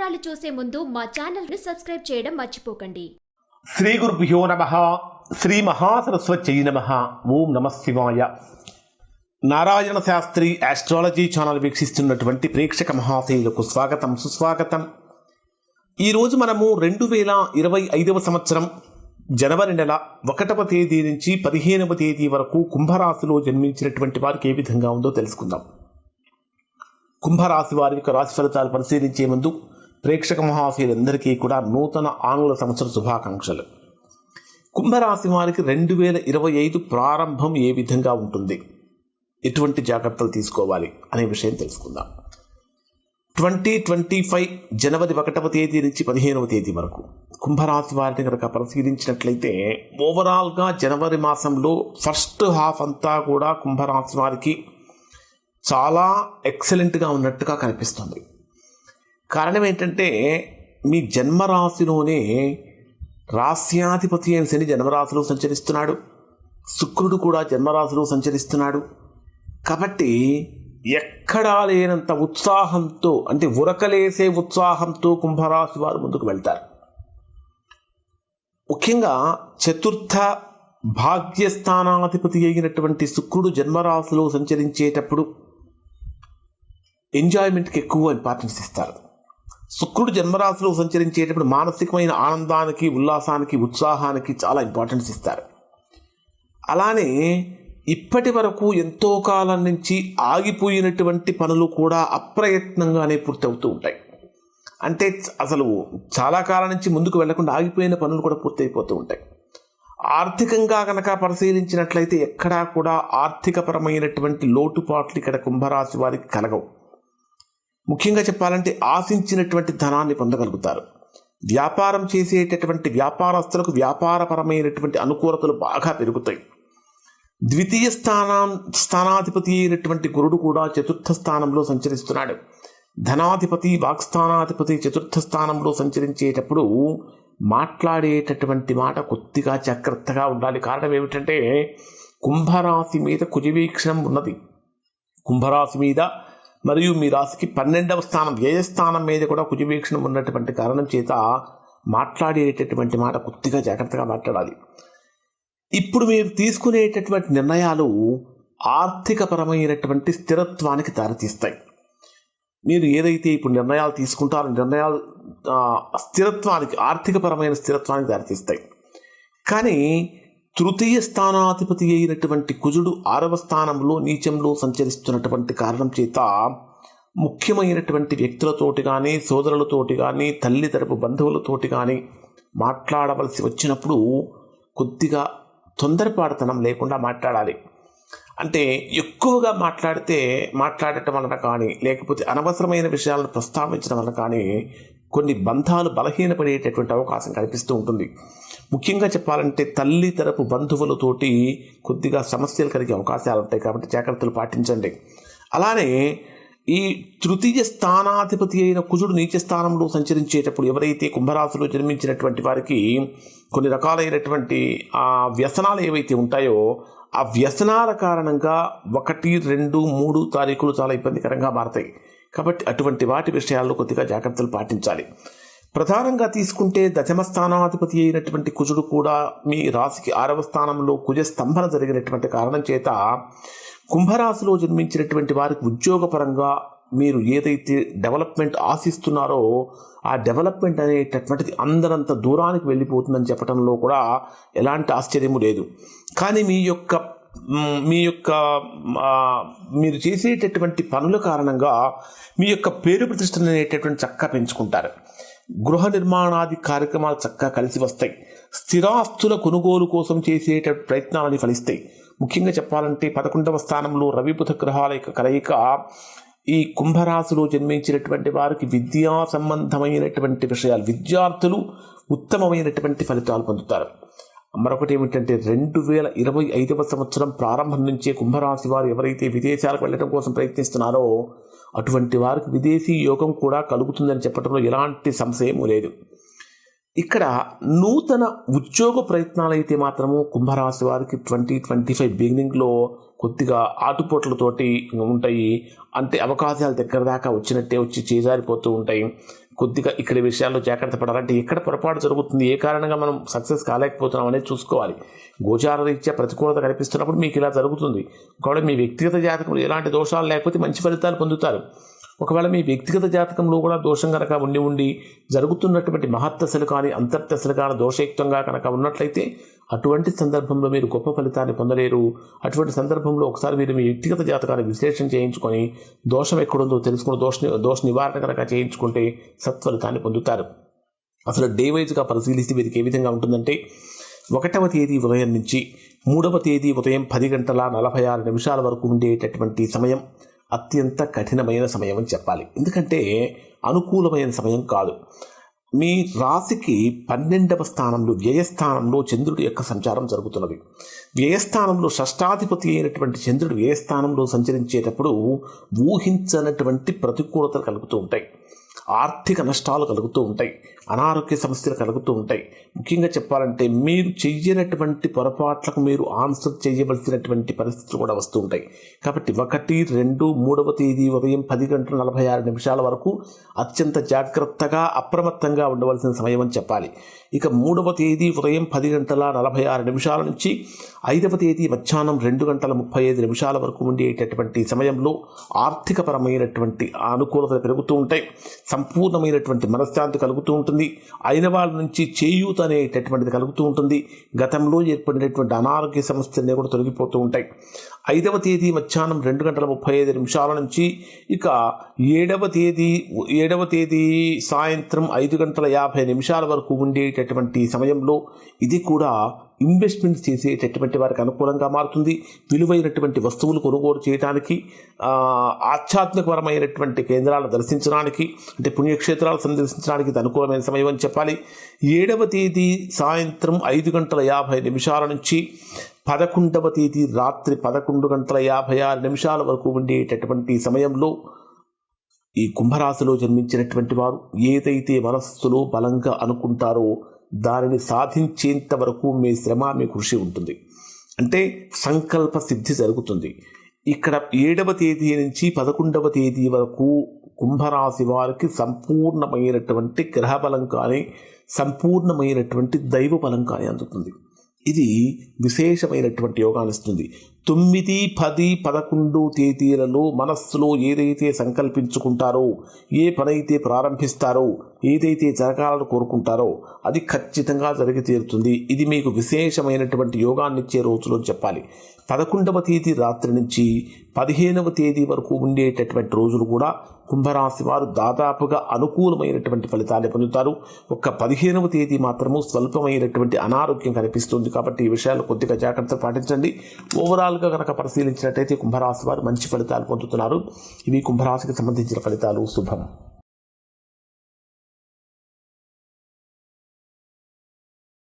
వివరాలు చూసే ముందు మా ఛానల్ని సబ్స్క్రైబ్ చేయడం మర్చిపోకండి. శ్రీ గురుభ్యో నమ. శ్రీ మహాసరస్వత్యై నమ. ఓం నమ శివాయ. నారాయణ శాస్త్రి ఆస్ట్రాలజీ ఛానల్ వీక్షిస్తున్నటువంటి ప్రేక్షక మహాశయులకు స్వాగతం సుస్వాగతం. ఈరోజు మనము రెండు వేల ఇరవై ఐదవ సంవత్సరం జనవరి నెల ఒకటవ తేదీ నుంచి పదిహేనవ తేదీ వరకు కుంభరాశిలో జన్మించినటువంటి వారికి ఏ విధంగా ఉందో తెలుసుకుందాం. కుంభరాశి వారి యొక్క రాశి ఫలితాలు పరిశీలించే ముందు ప్రేక్షక మహాశయులందరికీ కూడా నూతన ఆంగ్ల సంవత్సర శుభాకాంక్షలు. కుంభరాశి వారికి రెండు వేల ఇరవై ఐదు ప్రారంభం ఏ విధంగా ఉంటుంది? ఎటువంటి జాగ్రత్తలు తీసుకోవాలి అనే విషయం తెలుసుకుందాం. ట్వంటీ ట్వంటీ ఫైవ్ జనవరి ఒకటవ తేదీ నుంచి పదిహేనవ తేదీ వరకు కుంభరాశి వారిని కనుక పరిశీలించినట్లయితే ఓవరాల్గా జనవరి మాసంలో ఫస్ట్ హాఫ్ అంతా కూడా కుంభరాశి వారికి చాలా ఎక్సలెంట్గా ఉన్నట్టుగా కనిపిస్తుంది. కారణం ఏంటంటే మీ జన్మరాశిలోనే రాస్యాధిపతి అయిన శని జన్మరాశిలో సంచరిస్తున్నాడు. శుక్రుడు కూడా జన్మరాశిలో సంచరిస్తున్నాడు. కాబట్టి ఎక్కడా లేనంత ఉత్సాహంతో అంటే ఉరకలేసే ఉత్సాహంతో కుంభరాశి వారు ముందుకు వెళ్తారు. ముఖ్యంగా చతుర్థ భాగ్యస్థానాధిపతి అయినటువంటి శుక్రుడు జన్మరాశిలో సంచరించేటప్పుడు ఎంజాయ్మెంట్కి ఎక్కువ ఇంపార్టెన్స్ ఇస్తారు. శుక్రుడు జన్మరాశిలో సంచరించేటప్పుడు మానసికమైన ఆనందానికి ఉల్లాసానికి ఉత్సాహానికి చాలా ఇంపార్టెన్స్ ఇస్తారు. అలానే ఇప్పటి వరకు ఎంతో కాలం నుంచి ఆగిపోయినటువంటి పనులు కూడా అప్రయత్నంగానే పూర్తవుతూ ఉంటాయి. అంటే అసలు చాలా కాలం నుంచి ముందుకు వెళ్ళకుండా ఆగిపోయిన పనులు కూడా పూర్తయిపోతూ ఉంటాయి. ఆర్థికంగా కనుక పరిశీలించినట్లయితే ఎక్కడా కూడా ఆర్థికపరమైనటువంటి లోటుపాట్లు ఇక్కడ కుంభరాశి వారికి కలగవు. ముఖ్యంగా చెప్పాలంటే ఆశించినటువంటి ధనాన్ని పొందగలుగుతారు. వ్యాపారం చేసేటటువంటి వ్యాపారస్తులకు వ్యాపారపరమైనటువంటి అనుకూలతలు బాగా పెరుగుతాయి. ద్వితీయ స్థానం స్థానాధిపతి అయినటువంటి గురుడు కూడా చతుర్థ స్థానంలో సంచరిస్తున్నాడు. ధనాధిపతి వాక్స్థానాధిపతి చతుర్థ స్థానంలో సంచరించేటప్పుడు మాట్లాడేటటువంటి మాట కొద్దిగా జాగ్రత్తగా ఉండాలి. కారణం ఏమిటంటే కుంభరాశి మీద కుజవీక్షణం ఉన్నది. కుంభరాశి మీద మరియు మీ రాశికి పన్నెండవ స్థానం వ్యయస్థానం మీద కూడా కుజవీక్షణం ఉన్నటువంటి కారణం చేత మాట్లాడేటటువంటి మాట కొద్దిగా జాగ్రత్తగా మాట్లాడాలి. ఇప్పుడు మీరు తీసుకునేటటువంటి నిర్ణయాలు ఆర్థికపరమైనటువంటి స్థిరత్వానికి దారితీస్తాయి. మీరు ఏదైతే ఇప్పుడు నిర్ణయాలు తీసుకుంటారో నిర్ణయాలు స్థిరత్వానికి ఆర్థికపరమైన స్థిరత్వానికి దారితీస్తాయి. కానీ తృతీయ స్థానాధిపతి అయినటువంటి కుజుడు ఆరవ స్థానంలో నీచంలో సంచరిస్తున్నటువంటి కారణం చేత ముఖ్యమైనటువంటి వ్యక్తులతోటి కానీ సోదరులతోటి కానీ తల్లి తరపు బంధువులతోటి కానీ మాట్లాడవలసి వచ్చినప్పుడు కొద్దిగా తొందరపాటుతనం లేకుండా మాట్లాడాలి. అంటే ఎక్కువగా మాట్లాడితే మాట్లాడటం వలన కానీ లేకపోతే అనవసరమైన విషయాలను ప్రస్తావించడం వలన కానీ కొన్ని బంధాలు బలహీనపడేటటువంటి అవకాశం కనిపిస్తూ ఉంటుంది. ముఖ్యంగా చెప్పాలంటే తల్లి తరపు బంధువులతోటి కొద్దిగా సమస్యలు కలిగే అవకాశాలు ఉంటాయి కాబట్టి జాగ్రత్తలు పాటించండి. అలానే ఈ తృతీయ స్థానాధిపతి అయిన కుజుడు నీచ స్థానంలో సంచరించేటప్పుడు ఎవరైతే కుంభరాశిలో జన్మించినటువంటి వారికి కొన్ని రకాలైనటువంటి ఆ వ్యసనాలు ఏవైతే ఉంటాయో ఆ వ్యసనాల కారణంగా ఒకటి రెండు మూడు తారీఖులు చాలా ఇబ్బందికరంగా మారతాయి. కాబట్టి అటువంటి వాటి విషయాల్లో కొద్దిగా జాగ్రత్తలు పాటించాలి. ప్రధానంగా తీసుకుంటే దశమ స్థానాధిపతి అయినటువంటి కుజుడు కూడా మీ రాశికి ఆరవ స్థానంలో కుజ స్తంభన జరిగినటువంటి కారణం చేత కుంభరాశిలో జన్మించినటువంటి వారికి ఉద్యోగపరంగా మీరు ఏదైతే డెవలప్మెంట్ ఆశిస్తున్నారో ఆ డెవలప్మెంట్ అనేటటువంటిది అందరంత దూరానికి వెళ్ళిపోతుందని చెప్పడంలో కూడా ఎలాంటి ఆశ్చర్యము లేదు. కానీ మీ యొక్క మీ యొక్క మీరు చేసేటటువంటి పనుల కారణంగా మీ యొక్క పేరు ప్రతిష్టలు అనేటటువంటి చక్కగా పెంచుకుంటారు. గృహ నిర్మాణాది కార్యక్రమాలు చక్కగా కలిసి వస్తాయి. స్థిరాస్తుల కొనుగోలు కోసం చేసేట ప్రయత్నాలని ఫలిస్తాయి. ముఖ్యంగా చెప్పాలంటే పదకొండవ స్థానంలో రవి బుధ గ్రహాల యొక్క కలయిక ఈ కుంభరాశిలో జన్మించినటువంటి వారికి విద్యా సంబంధమైనటువంటి విషయాలు విద్యార్థులు ఉత్తమమైనటువంటి ఫలితాలు పొందుతారు. మరొకటి ఏమిటంటే రెండు వేల ఇరవై ఐదవ సంవత్సరం ప్రారంభం నుంచే కుంభరాశి వారు ఎవరైతే విదేశాలకు వెళ్ళడం కోసం ప్రయత్నిస్తున్నారో అటువంటి వారికి విదేశీ యోగం కూడా కలుగుతుందని చెప్పడంలో ఎలాంటి సంశయము లేదు. ఇక్కడ నూతన ఉద్యోగ ప్రయత్నాలు అయితే మాత్రము కుంభరాశి వారికి ట్వంటీ ట్వంటీ ఫైవ్ బిగినింగ్లో కొద్దిగా ఆటుపోట్లతోటి ఉంటాయి. అంటే అవకాశాలు దగ్గర దాకా వచ్చినట్టే వచ్చి చేజారిపోతూ ఉంటాయి. కొద్దిగా ఇక్కడ విషయాల్లో జాగ్రత్త పడాలంటే ఎక్కడ పొరపాటు జరుగుతుంది ఏ కారణంగా మనం సక్సెస్ కాలేకపోతున్నాం అనేది చూసుకోవాలి. గోచార రీత్యా ప్రతికూలత కనిపిస్తున్నప్పుడు మీకు ఇలా జరుగుతుంది. ఒకవేళ మీ వ్యక్తిగత జాతకంలో ఎలాంటి దోషాలు లేకపోతే మంచి ఫలితాలు పొందుతారు. ఒకవేళ మీ వ్యక్తిగత జాతకంలో కూడా దోషం కనుక ఉండి ఉండి జరుగుతున్నటువంటి మహత్తశలు కానీ అంతర్దశలు కానీ దోషయుక్తంగా కనుక ఉన్నట్లయితే అటువంటి సందర్భంలో మీరు గొప్ప ఫలితాన్ని పొందలేరు. అటువంటి సందర్భంలో ఒకసారి మీరు మీ వ్యక్తిగత జాతకాన్ని విశ్లేషణ చేయించుకొని దోషం ఎక్కడుందో తెలుసుకుని దోష దోష నివారణ కనుక చేయించుకుంటే సత్ఫలితాన్ని పొందుతారు. అసలు డే వైజ్గా పరిశీలిస్తే వీరికి ఏ విధంగా ఉంటుందంటే ఒకటవ తేదీ ఉదయం నుంచి మూడవ తేదీ ఉదయం పది గంటల నలభై ఆరు నిమిషాల వరకు ఉండేటటువంటి సమయం. అత్యంత కఠినమైన సమయం అని చెప్పాలి. ఎందుకంటే అనుకూలమైన సమయం కాదు. మీ రాశికి పన్నెండవ స్థానంలో వ్యయస్థానంలో చంద్రుడి యొక్క సంచారం జరుగుతున్నది. వ్యయస్థానంలో షష్టాధిపతి అయినటువంటి చంద్రుడు వ్యయస్థానంలో సంచరించేటప్పుడు ఊహించనటువంటి ప్రతికూలతలు కలుగుతూ ఉంటాయి. ఆర్థిక నష్టాలు కలుగుతూ ఉంటాయి. అనారోగ్య సమస్యలు కలుగుతూ ఉంటాయి. ముఖ్యంగా చెప్పాలంటే మీరు చెయ్యనటువంటి పొరపాట్లకు మీరు ఆన్సర్ చేయవలసినటువంటి పరిస్థితులు కూడా వస్తూ ఉంటాయి. కాబట్టి ఒకటి రెండు మూడవ తేదీ ఉదయం పది గంటల నలభై ఆరు నిమిషాల వరకు అత్యంత జాగ్రత్తగా అప్రమత్తంగా ఉండవలసిన సమయం అని చెప్పాలి. ఇక మూడవ తేదీ ఉదయం పది గంటల నలభై ఆరు నిమిషాల నుంచి ఐదవ తేదీ మధ్యాహ్నం రెండు గంటల ముప్పై ఐదు నిమిషాల వరకు ఉండేటటువంటి సమయంలో ఆర్థికపరమైనటువంటి అనుకూలతలు పెరుగుతూ ఉంటాయి. సంపూర్ణమైనటువంటి మనశ్శాంతి కలుగుతూ ఉంటుంది. అయిన వాళ్ళ నుంచి చేయూత అనేటటువంటిది కలుగుతూ ఉంటుంది. గతంలో ఏర్పడినటువంటి అనారోగ్య సమస్యలన్నీ కూడా తొలగిపోతూ ఉంటాయి. ఐదవ తేదీ మధ్యాహ్నం రెండు గంటల ముప్పై ఐదు నిమిషాల నుంచి ఇక ఏడవ తేదీ ఏడవ తేదీ సాయంత్రం ఐదు గంటల యాభై నిమిషాల వరకు ఉండేటటువంటి సమయంలో ఇది కూడా ఇన్వెస్ట్మెంట్ చేసేటటువంటి వారికి అనుకూలంగా మారుతుంది. విలువైనటువంటి వస్తువులు కొనుగోలు చేయడానికి ఆధ్యాత్మికపరమైనటువంటి కేంద్రాలను దర్శించడానికి అంటే పుణ్యక్షేత్రాలు సందర్శించడానికి ఇది అనుకూలమైన సమయం అని చెప్పాలి. ఏడవ తేదీ సాయంత్రం ఐదు గంటల యాభై నిమిషాల నుంచి పదకొండవ తేదీ రాత్రి పదకొండు గంటల యాభై ఆరు నిమిషాల వరకు ఉండేటటువంటి సమయంలో ఈ కుంభరాశిలో జన్మించినటువంటి వారు ఏదైతే మనస్సులో బలంగా అనుకుంటారో దానిని సాధించేంత వరకు మీ శ్రమ మీ కృషి ఉంటుంది. అంటే సంకల్ప సిద్ధి జరుగుతుంది. ఇక్కడ ఏడవ తేదీ నుంచి పదకొండవ తేదీ వరకు కుంభరాశి వారికి సంపూర్ణమైనటువంటి గ్రహబలం కానీ సంపూర్ణమైనటువంటి దైవ బలం కానీ అందుతుంది. ఇది విశేషమైనటువంటి యోగాన్ని ఇస్తుంది. తొమ్మిది పది పదకొండు తేదీలలో మనస్సులో ఏదైతే సంకల్పించుకుంటారో ఏ పనైతే ప్రారంభిస్తారో ఏదైతే జరగాలని కోరుకుంటారో అది ఖచ్చితంగా జరిగి తీరుతుంది. ఇది మీకు విశేషమైనటువంటి యోగాన్ని ఇచ్చే చెప్పాలి. పదకొండవ తేదీ రాత్రి నుంచి పదిహేనవ తేదీ వరకు ఉండేటటువంటి రోజులు కూడా కుంభరాశి వారు దాదాపుగా అనుకూలమైనటువంటి ఫలితాన్ని పొందుతారు. ఒక్క పదిహేనవ తేదీ మాత్రము స్వల్పమైనటువంటి అనారోగ్యం కనిపిస్తుంది కాబట్టి ఈ విషయాలు కొద్దిగా జాగ్రత్త పాటించండి. ఓవరాల్ ఓవరాల్గా కనుక పరిశీలించినట్టయితే కుంభరాశి వారు మంచి ఫలితాలు పొందుతున్నారు. ఇవి కుంభరాశికి సంబంధించిన ఫలితాలు. శుభం.